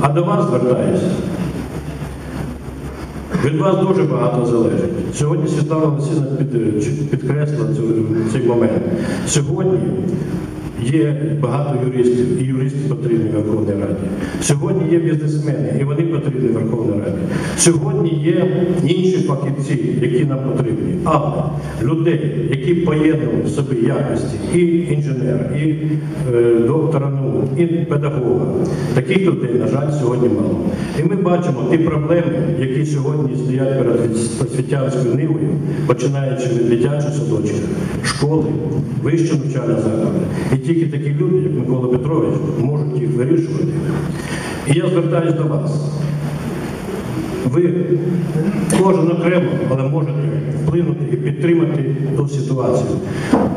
А до вас звертаюся. Від вас дуже багато залежить. Сьогодні Світлана Васильівна під, підкреслила цей момент. Сьогодні є багато юристів, і юристи потрібні в Верховній Раді. Сьогодні є бізнесмени, і вони потрібні Верховній Раді. Сьогодні є інші фахівці, які нам потрібні. Але людей, які поєднують в собі якості і інженера, і е, доктора наук, і педагога, таких людей, на жаль, сьогодні мало. І ми бачимо ті проблеми, які сьогодні стоять перед освітянською нивою, починаючи від дитячих садочків, школи, вищого навчального закладу. І тільки такі люди, як Микола Петрович, можуть їх вирішувати. І я звертаюся до вас. Ви кожен окремо, але можете вплинути і підтримати ту ситуацію.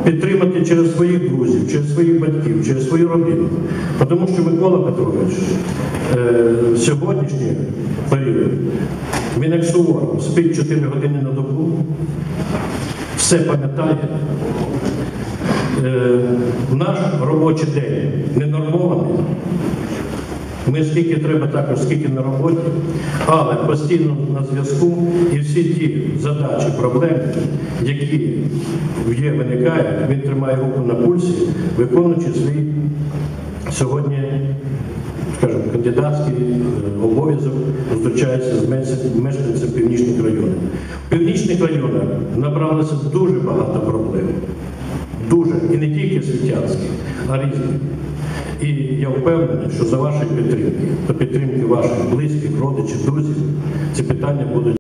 Підтримати через своїх друзів, через своїх батьків, через свою родину. Тому що Микола Петрович е, сьогоднішній період, він як суворо, спить 4 години на добу, все пам'ятає. Е, наш робочий день ненормований. Ми скільки треба також, скільки на роботі, але постійно на зв'язку і всі ті задачі, проблеми, які є, виникають, він тримає руку на пульсі, виконуючи свій сьогодні, скажімо, кандидатський е, обов'язок, зустрічається з мешканцями північних районів. В північних районах набралося дуже багато проблем. Дуже. І не тільки світянські, а різні. І я впевнений, що за вашої підтримки та підтримки ваших близьких, родичів, друзів ці питання будуть.